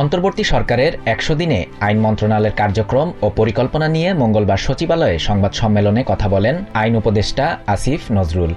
অন্তর্বর্তী সরকারের একশো দিনে আইন মন্ত্রণালয়ের কার্যক্রম ও পরিকল্পনা নিয়ে মঙ্গলবার সচিবালয়ে সংবাদ সম্মেলনে কথা বলেন আইন উপদেষ্টা আসিফ নজরুল।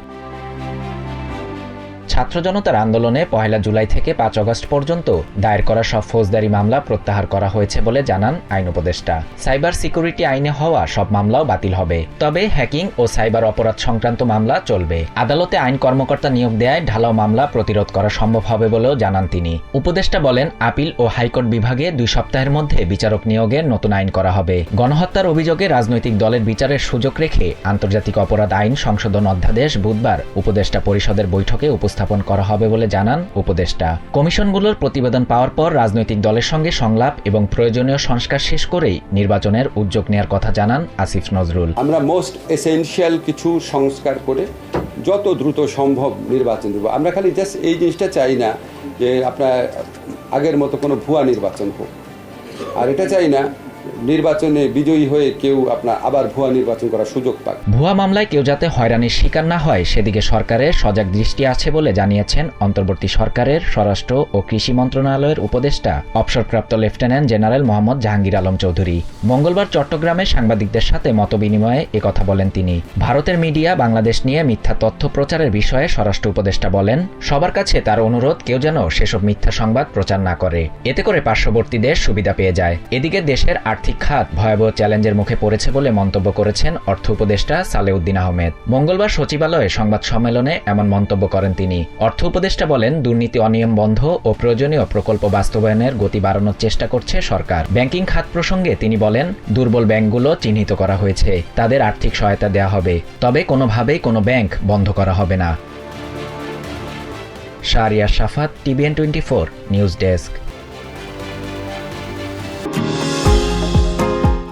ছাত্র জনতার আন্দোলনে পহেলা জুলাই থেকে পাঁচ আগস্ট পর্যন্ত দায়ের করা সব ফৌজদারি মামলা প্রত্যাহার করা হয়েছে বলে জানান আইন উপদেষ্টা। সাইবার সিকিউরিটি আইনে হওয়া সব মামলাও বাতিল হবে। তবে হ্যাকিং ও সাইবার অপরাধ সংক্রান্ত মামলা চলবে। আদালতে আইন কর্মকর্তা নিয়োগ দেয় ঢালাও মামলা প্রতিরোধ করা সম্ভব হবে বলেও জানান তিনি। উপদেষ্টা বলেন, আপিল ও হাইকোর্ট বিভাগে দুই সপ্তাহের মধ্যে বিচারক নিয়োগের নতুন আইন করা হবে। গণহত্যার অভিযোগে রাজনৈতিক দলের বিচারের সুযোগ রেখে আন্তর্জাতিক অপরাধ আইন সংশোধন অধ্যাদেশ বুধবার উপদেষ্টা পরিষদের বৈঠকে উপস্থাপন করা হবে বলে জানান উপদেষ্টা। কমিশনগুলোর প্রতিবেদন পাওয়ার পর রাজনৈতিক দলের সঙ্গে সংলাপ এবং প্রয়োজনীয় সংস্কার শেষ করেই নির্বাচনের উদ্যোগ নেওয়ার কথা জানান আসিফ নজরুল। আমরা মোস্ট এসেনশিয়াল কিছু সংস্কার করে যত দ্রুত সম্ভব নির্বাচন দেবো। আমরা খালি জাস্ট এই জিনিসটা চাই না যে আপনার আগের মতো কোনো ভুয়া নির্বাচন হোক। আর এটা চাই না নির্বাচনে বিজয়ী হয়ে কেউ আপনার আবার ভুয়া নির্বাচন করার সুযোগ পাক। ভুয়া মামলায় কেউ যাতে হয়রানির শিকার না হয়, সেদিকে সরকারের সজাগ দৃষ্টি আছে বলে জানিয়েছেন অন্তর্বর্তী সরকারের স্বরাষ্ট্র ও কৃষি মন্ত্রণালয়ের উপদেষ্টা, অবসরপ্রাপ্ত লেফটেন্যান্ট জেনারেল মোহাম্মদ জাহাঙ্গীর আলম চৌধুরী। মঙ্গলবার চট্টগ্রামে সাংবাদিকদের সাথে মতবিনিময়ে একথা বলেন তিনি। ভারতের মিডিয়া বাংলাদেশ নিয়ে মিথ্যা তথ্য প্রচারের বিষয়ে স্বরাষ্ট্র উপদেষ্টা বলেন, সবার কাছে তার অনুরোধ কেউ যেন সেসব মিথ্যা সংবাদ প্রচার না করে। এতে করে পার্শ্ববর্তী দেশ সুবিধা পেয়ে যায়। এদিকে দেশের আর্থিক খাত ভয়াবহ চ্যালেঞ্জের মুখে পড়েছে বলে মন্তব্য করেছেন অর্থ উপদেষ্টা সালেউদ্দিন আহমেদ। মঙ্গলবার সচিবালয়ে সংবাদ সম্মেলনে এমন মন্তব্য করেন তিনি। অর্থ উপদেষ্টা বলেন, দুর্নীতি অনিয়ম বন্ধ ও প্রয়োজনীয় প্রকল্প বাস্তবায়নের গতি বাড়ানোর চেষ্টা করছে সরকার। ব্যাংকিং খাত প্রসঙ্গে তিনি বলেন, দুর্বল ব্যাংকগুলো চিহ্নিত করা হয়েছে। তাদের আর্থিক সহায়তা দেওয়া হবে। তবে কোনোভাবেই কোনো ব্যাংক বন্ধ করা হবে না। Shariya Shafat, TVN twenty four, news desk.